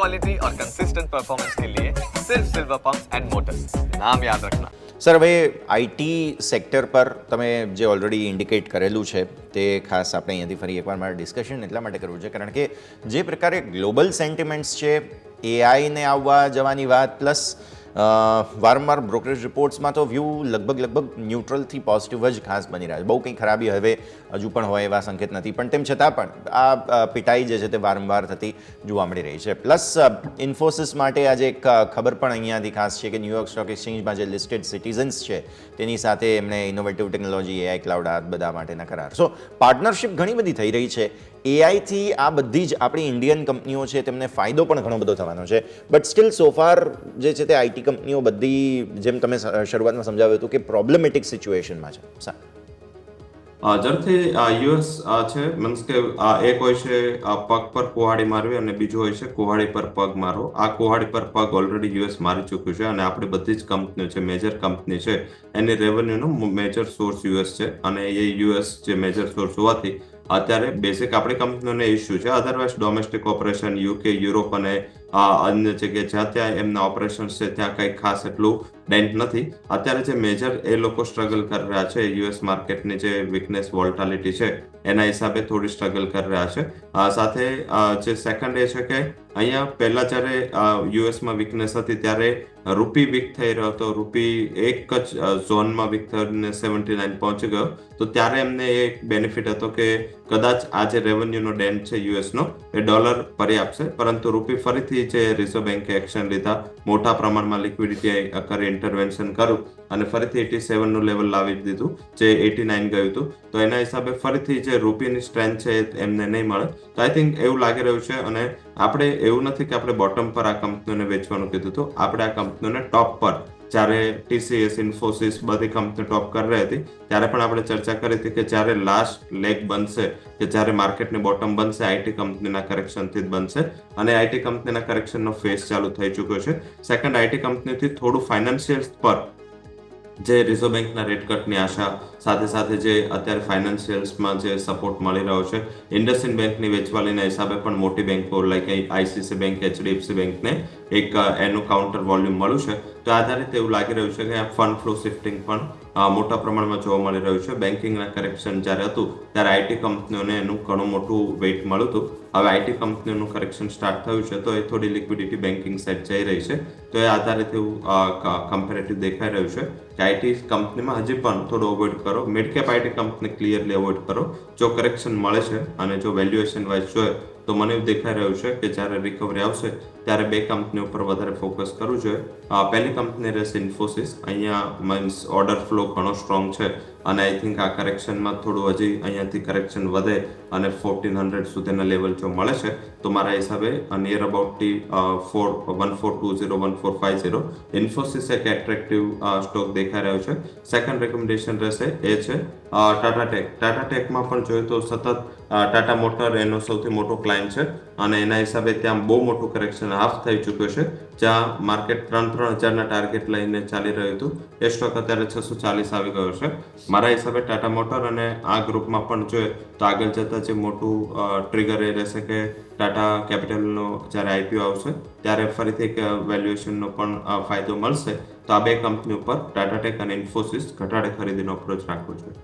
Quality और consistent performance के लिए सिर्फ सिल्वर पंप्स एंड मोटर्स नाम याद रखना સર હવે આઈટી સેક્ટર પર તમે જે ઓલરેડી ઇન્ડિકેટ કરેલું છે તે ખાસ આપણે અહીંયાથી ફરી એકવાર મારે ડિસ્કશન એટલા માટે કરવું છે કારણ કે જે પ્રકારે ગ્લોબલ સેન્ટિમેન્ટ્સ છે એઆઈને આવવા જવાની વાત પ્લસ વારંવાર બ્રોકરેજ રિપોર્ટ્સમાં તો વ્યૂ લગભગ લગભગ ન્યુટ્રલથી પોઝિટિવ જ ખાસ બની રહ્યા છે. બહુ કંઈ ખરાબી હવે હજુ પણ હોય એવા સંકેત નથી. પણ તેમ છતાં પણ આ પિટાઈ જે છે તે વારંવાર થતી જોવા મળી રહી છે. પ્લસ ઇન્ફોસિસ માટે આજે એક ખબર પણ અહીંયાથી ખાસ છે કે ન્યુયોર્ક સ્ટોક એક્સચેન્જમાં જે લિસ્ટેડ સિટીઝન્સ છે, તેની સાથે એમણે ઇનોવેટિવ ટેકનોલોજી એઆઈ ક્લાઉડ આ બધા માટેના કરાર. સો પાર્ટનરશિપ ઘણી બધી થઈ રહી છે. એઆઈથી આ બધી જ આપણી ઇન્ડિયન કંપનીઓ છે, તેમને ફાયદો પણ ઘણો બધો થવાનો છે. બટ સ્ટીલ સોફાર જે છે તે આઈટી કંપનીઓ બધી જેમ તમે શરૂઆતમાં સમજાવ્યું હતું કે પ્રોબ્લેમેટિક સિચ્યુએશનમાં છે. ઝડપથી યુએસ છે મીન્સ કે એક હોય છે પગ પર કુહાડી મારવી અને બીજું હોય છે, કુહાડી પર પગ મારો આ કુહાડી પર પગ ઓલરેડી યુએસ મારી ચૂક્યું છે અને આપણી બધી જ કંપનીઓ છે મેજર કંપની છે, એની રેવન્યુનો મેજર સોર્સ યુએસ છે અને એ યુએસ જે મેજર સોર્સ હોવાથી અત્યારે બેસિક આપણી કંપનીઓને ઇસ્યુ છે. Otherwise domestic operation UK Europe અને અન્ય જગ્યાએ જ્યાં ત્યાં એમના ઓપરેશન્સ છે, ત્યાં કંઈ ખાસ એટલું ડેન્ટ નથી. અત્યારે જે મેજર એ લોકો સ્ટ્રગલ કરી રહ્યા છે યુએસ માર્કેટની જે વીકનેસ વોલ્ટાલિટી છે, એના હિસાબે થોડી સ્ટ્રગલ કરી રહ્યા છે. સાથે જે સેકન્ડ એ છે કે અહીંયા પહેલા જ્યારે યુએસમાં વીકનેસ હતી ત્યારે રૂપી વીક થઈ રહ્યો હતો. રૂપી એક જ ઝોનમાં વીક થઈને સેવન્ટી નાઇન પહોંચી ગયો. તો ત્યારે એમને એક બેનિફિટ હતો કે કદાચ આ જે રેવન્યુનો ડેન્ટ છે યુએસનો એ ડોલર ભરી આપશે. પરંતુ રૂપી ફરીથી જે રિઝર્વ બેન્કે એક્શન લીધા. મોટા પ્રમાણમાં લિક્વિડિટી કરી ઇન્ટરવેન્શન કર્યું અને ફરીથી એટી સેવનનું લેવલ લાવી દીધું, જે એટી નાઇન ગયું હતું. તો એના હિસાબે ફરીથી જે રૂપિયાની સ્ટ્રેન્થ છે એમને નહીં મળે. તો આઈ થિંક એવું લાગી રહ્યું છે અને આપણે એવું નથી કે આપણે બોટમ પર આ કંપનીઓને વેચવાનું કીધું હતું. આપણે આ કંપનીઓને ટોપ પર જ્યારે ટીસીએસ ઇન્ફોસિસ બધી કંપની ટોપ કરી રહી હતી, ત્યારે પણ આપણે ચર્ચા કરી હતી કે જ્યારે લાસ્ટ લેગ બનશે, કે જ્યારે માર્કેટની બોટમ બનશે આઈટી કંપનીના કરેક્શનથી જ બનશે. અને આઈટી કંપનીના કરેક્શનનો ફેસ ચાલુ થઈ ચૂક્યો છે. સેકન્ડ આઈટી કંપનીથી થોડું ફાઇનાન્શિયલ પર જે રિઝર્વ બેંકના રેટ કટની આશા, સાથે સાથે જે અત્યારે ફાઇનાન્શિયલ્સમાં જે સપોર્ટ મળી રહ્યો છે ઇન્ડસઇન્ડ બેંકની વેચવાલીના હિસાબે પણ મોટી બેંકો લાઈક આઈસીસી બેંક એચડીએફસી બેંકને એક એનું કાઉન્ટર વોલ્યુમ મળ્યું છે. તો આધારિત એવું લાગી રહ્યું છે કે ફંડ ફ્લો શિફ્ટિંગ પણ મોટા પ્રમાણમાં જોવા મળી રહ્યું છે. બેન્કિંગના કરેક્શન જ્યારે હતું, ત્યારે આઈટી કંપનીઓને એનું ઘણું મોટું વેઇટ મળ્યું હતું. હવે આઈટી કંપનીઓનું કરેક્શન સ્ટાર્ટ થયું છે, તો એ થોડી લિક્વિડિટી બેન્કિંગ સાઇડ જઈ રહી છે. તો એ આધારિત એવું કમ્પેરેટિવ દેખાઈ રહ્યું છે કે આઈટી કંપનીમાં હજી પણ થોડું અવોઇડ કરો. Mid cap IT company clearly avoid કરો. જો કરેક્શન મળે છે અને જો વેલ્યુએશન વાઇઝ જોઈએ તો મને એવું દેખાઈ રહ્યું છે કે જ્યારે રિકવરી આવશે, ત્યારે બે કંપની ઉપર વધારે ફોકસ કરવું જોઈએ. પહેલી કંપની રહેશે ઇન્ફોસિસ અહીંયા મીન્સ ઓર્ડર ફ્લો ઘણો સ્ટ્રોંગ છે. અને આઈ થિંક આ કરેક્શનમાં થોડું હજી અહીંયાથી કરેક્શન વધે અને ફોર્ટીન હંડ્રેડ સુધીના લેવલ જો મળે છે, તો મારા હિસાબે near about T four one four two zero one four five zero Infosys એક એટ્રેક્ટિવ સ્ટોક દેખાઈ રહ્યો છે. સેકન્ડ રેકમેન્ડેશન રહેશે એ છે ટાટા ટેક ટાટા ટેકમાં પણ જોઈએ તો સતત ટાટા મોટર એનો સૌથી મોટો ક્લાયન્ટ છે અને એના હિસાબે ત્યાં બહુ મોટું કરેક્શન હાફ થઈ ચૂક્યો છે. જ્યાં માર્કેટ ત્રણ ત્રણ હજારના ટાર્ગેટ લઈને ચાલી રહ્યું હતું. એ સ્ટોક અત્યારે છસો ચાલીસ આવી ગયો છે. મારા હિસાબે ટાટા મોટર અને આ ગ્રુપમાં પણ જોઈએ તો આગળ જતાં જે મોટું ટ્રિગર એ રહેશે કે ટાટા કેપિટલનો જ્યારે આઈપીઓ આવશે, ત્યારે ફરીથી એક વેલ્યુએશનનો પણ ફાયદો મળશે. તો આ બે કંપની ઉપર ટાટા ટેક અને ઇન્ફોસિસ ઘટાડે ખરીદીનો અપ્રોચ રાખવો જોઈએ.